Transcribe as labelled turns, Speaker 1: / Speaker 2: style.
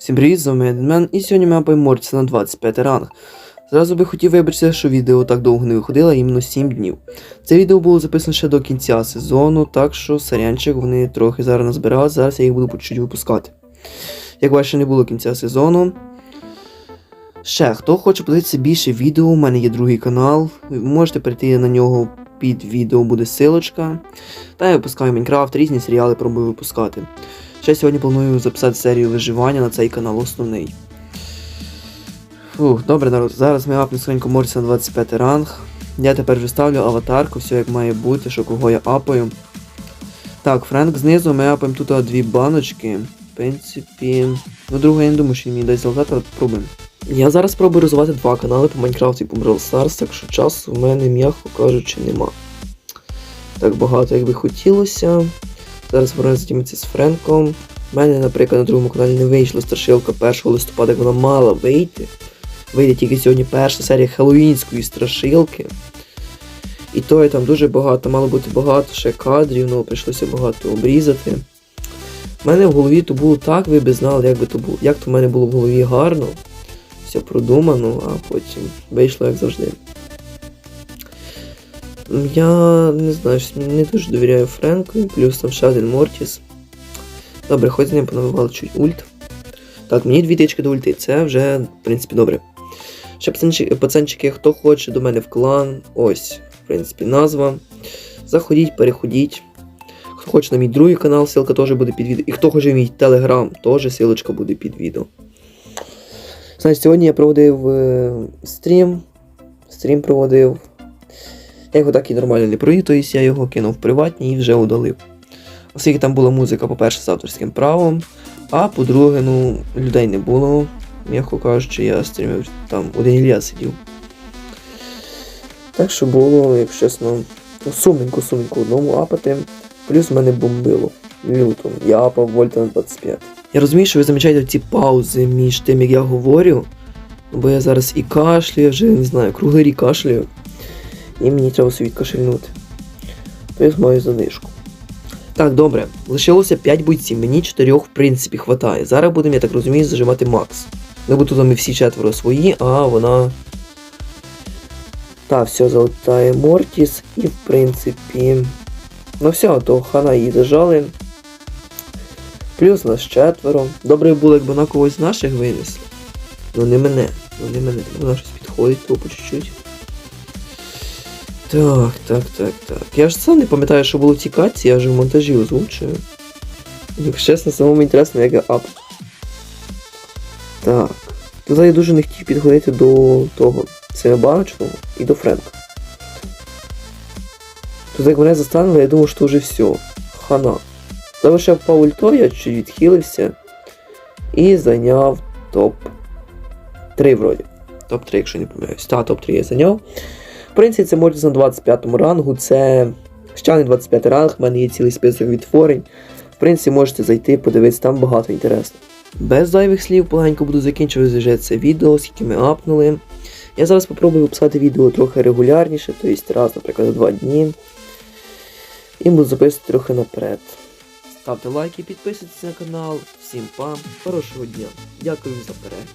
Speaker 1: Всім привіт, з вами Едмен, і сьогодні ми Мортіса на 25 ранг. Зразу би хотів вибачитися, що відео так довго не виходило, іменно 7 днів. Це відео було записано ще до кінця сезону, так що сарянчик вони трохи зараз назбирали, зараз я їх буду по чуть випускати. Як бачите, не було кінця сезону. Ще, хто хоче подивитися більше відео, у мене є другий канал. Ви можете перейти на нього під відео буде силочка. Та я випускаю Майнкрафт, різні серіали пробую випускати. Ще сьогодні планую записати серію виживання на цей канал основний. Фух, добре, народ. Зараз ми апнемо скриньку Морсі на 25 ранг. Я тепер вже ставлю аватарку, все як має бути, що кого я апаю. Так, Френк знизу ми апаємо тут дві баночки. В принципі. Ну, другого я не думаю, що він мені дасть залатати, але попробуємо. Я зараз спробую розвивати два канали по Майнкрафту і по Brawl Stars, так що часу в мене, м'яко кажучи, нема. Так багато, як би хотілося. Зараз будемо затімитися з Френком. У мене, наприклад, на другому каналі не вийшла страшилка 1 листопада, як вона мала вийти. Вийде тільки сьогодні перша серія Хеллоуінської страшилки. І то там дуже багато, мало бути багато ще кадрів, ну прийшлося багато обрізати. У мене в голові то було так, ви б знали, як би то було. Як то в мене було в голові гарно, все продумано, а потім вийшло як завжди. Я не знаю, не дуже довіряю Френку, плюс там ще один Мортіс. Добре, хоч з ним понавивали чуть ульт. Так, мені дві тички до ульти, це вже, в принципі, добре. Ще пацанчики, пацанчики, хто хоче до мене в клан, ось, в принципі, назва. Заходіть, переходіть. Хто хоче на мій другий канал, ссылка теж буде під відео. І хто хоче в мій телеграм, теж ссылочка буде під відео. Значить, сьогодні я проводив е, стрім. Стрім проводив. Я його так і нормально не провів, тобто я його кинув в приватні і вже удалив. Оскільки там була музика, по-перше, з авторським правом, а по-друге, ну, людей не було. М'яко кажучи, я стрімив там один Ілля сидів. Так що було, якщо чесно, сумненько, сумненько одному апати. Плюс мене бомбило. Люто. Я апав вольта на 25. Я розумію, що ви замічаєте ці паузи між тим, як я говорю. Бо я зараз і кашлюю, вже не знаю, круглий рік кашлюю. І мені треба собі кашельнути. Тобто маю задишку. Так, добре. Лишилося 5 бойців, мені 4 в принципі хватає. Зараз будемо, я так розумію, зажимати Макс. Ну бо тут ми всі четверо свої, а вона. Та, все, залетає Мортіс і в принципі. Ну все, то хана її зажали. Плюс нас четверо. Добре було, якби вона когось з наших винесла. Ну не мене. Ну не мене. Вона щось підходить, то по чуть-чуть. Так, так, так, так. Я ж сам не пам'ятаю, що було в цій катці, я вже в монтажі озвучую. Якщо чесно, самому інтересно, як я ап. Так. Тут я дуже не хотів підходити до того баночного і до Френка. Тут як мене застануло, я думав, що вже все. Хана. Залишив по ульто, я чуть відхилився і зайняв топ-3 вроді. Топ-3, якщо не помиляюсь. Та, топ-3 я зайняв. В принципі, це Мортіс на 25 рангу, це ще не 25 ранг, в мене є цілий список відтворень. В принципі, можете зайти, подивитися, там багато інтересно. Без зайвих слів поганько буду закінчувати вже це відео, скільки ми апнули. Я зараз спробую виписати відео трохи регулярніше, тобто раз, наприклад, за 2 дні. І буду записувати трохи наперед. Ставте лайки, підписуйтесь на канал. Всім пам, хорошого дня. Дякую за перегляд.